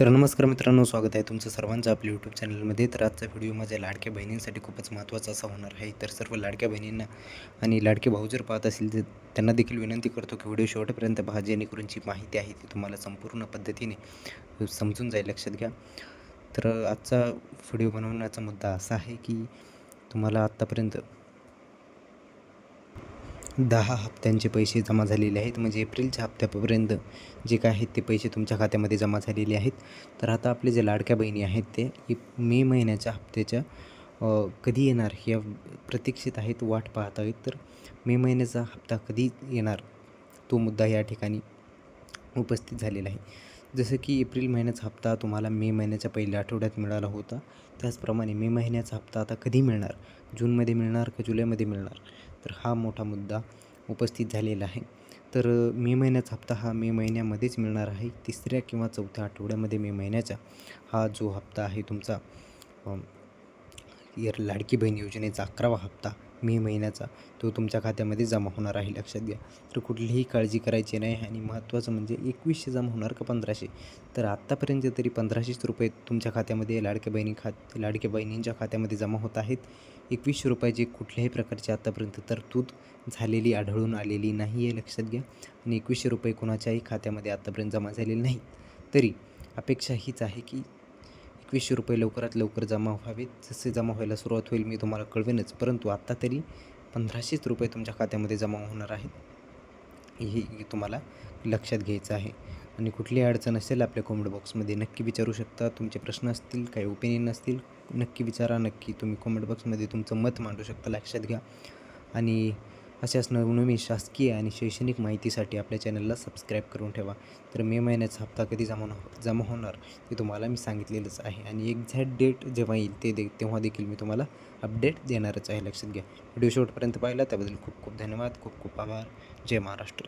तर नमस्कार मित्रांनो स्वागत आहे तुमचं सर्वांचं आपल्या यूट्यूब चॅनलमध्ये तर आजचा व्हिडिओ माझ्या लाडक्या बहिणींसाठी खूपच महत्त्वाचा असा होणार आहे. तर सर्व लाडक्या बहिणींना आणि लाडके भाऊ जर पाहत असतील तर त्यांना देखील विनंती करतो की व्हिडिओ शेवटपर्यंत पहा जेणेकरून जी माहिती आहे ती तुम्हाला संपूर्ण पद्धतीने समजून जाईल लक्षात घ्या. तर आजचा व्हिडिओ बनवण्याचा मुद्दा असा आहे की तुम्हाला आत्तापर्यंत दहा हप्त्यांचे पैसे जमा झालेले आहेत. म्हणजे एप्रिलच्या हप्त्यापर्यंत जे काय आहेत ते पैसे तुमच्या खात्यामध्ये जमा झालेले आहेत. तर आता आपले जे लाडक्या बहिणी आहेत ते मे महिन्याच्या हप्त्याच्या कधी येणार या प्रतीक्षित आहेत वाट पाहत आहेत. तर मे महिन्याचा हप्ता कधी येणार तो मुद्दा या ठिकाणी उपस्थित झालेला आहे. जसं की एप्रिल महिन्याचा हप्ता तुम्हाला मे महिन्याच्या पहिल्या आठवड्यात मिळाला होता. त्याचप्रमाणे मे महिन्याचा हप्ता आता कधी मिळणार? जूनमध्ये मिळणार का जुलैमध्ये मिळणार? तर हा मोठा मुद्दा उपस्थित झालेला आहे. तर मे महिन्याचा हप्ता हा मे महिन्यामध्येच मिळणार आहे. तिसऱ्या किंवा चौथ्या आठवड्यामध्ये मे महिन्याचा हा जो हप्ता आहे तुमचा इयर लाडकी बहीण योजनेचा अकरावा हप्ता मे महिन्याचा तो तुमच्या खात्यामध्ये जमा होणार आहे लक्षात घ्या. तर कुठलीही काळजी करायची नाही आणि महत्त्वाचं म्हणजे एकवीसशे जमा होणार का पंधराशे? तर आत्तापर्यंत तरी पंधराशेच रुपये तुमच्या खात्यामध्ये लाडक्या बहिणी खात लाडक्या बहिणींच्या खात्यामध्ये जमा होत आहेत. एकवीसशे रुपयाची कुठल्याही प्रकारची आत्तापर्यंत तरतूद झालेली आढळून आलेली नाही आहे लक्षात घ्या. आणि एकवीसशे रुपये कोणाच्याही खात्यामध्ये आत्तापर्यंत जमा झालेले नाही तरी अपेक्षा हीच आहे की एकवीसशे रुपये लवकरात लवकर जमा व्हावेत. जसे जमा व्हायला सुरुवात होईल मी तुम्हाला कळवेनच. परंतु आत्ता तरी पंधराशेच रुपये तुमच्या खात्यामध्ये जमा होणार आहेत. हे तुम्हाला लक्षात घ्यायचं आहे. आणि कुठलीही अडचण असेल आपल्या कॉमेंट बॉक्समध्ये नक्की विचारू शकता. तुमचे प्रश्न असतील काही ओपिनियन असतील नक्की विचारा. नक्की तुम्ही कॉमेंट बॉक्समध्ये तुमचं मत मांडू शकता लक्षात घ्या. आणि अशाच नवनवीन शासकीय आणि शैक्षणिक माहितीसाठी आपल्या चॅनलला सबस्क्राईब करून ठेवा. तर मे महिन्याचा हप्ता कधी जमा हो- जमा होणार ते तुम्हाला मी सांगितलेलंच आहे आणि एक्झॅक्ट डेट जेव्हा येईल ते दे तेव्हा देखील मी तुम्हाला अपडेट देणारच आहे. लक्षात घ्या. व्हिडिओ शेवटपर्यंत पाहिला त्याबद्दल खूप खूप धन्यवाद. खूप खूप आभार. जय महाराष्ट्र.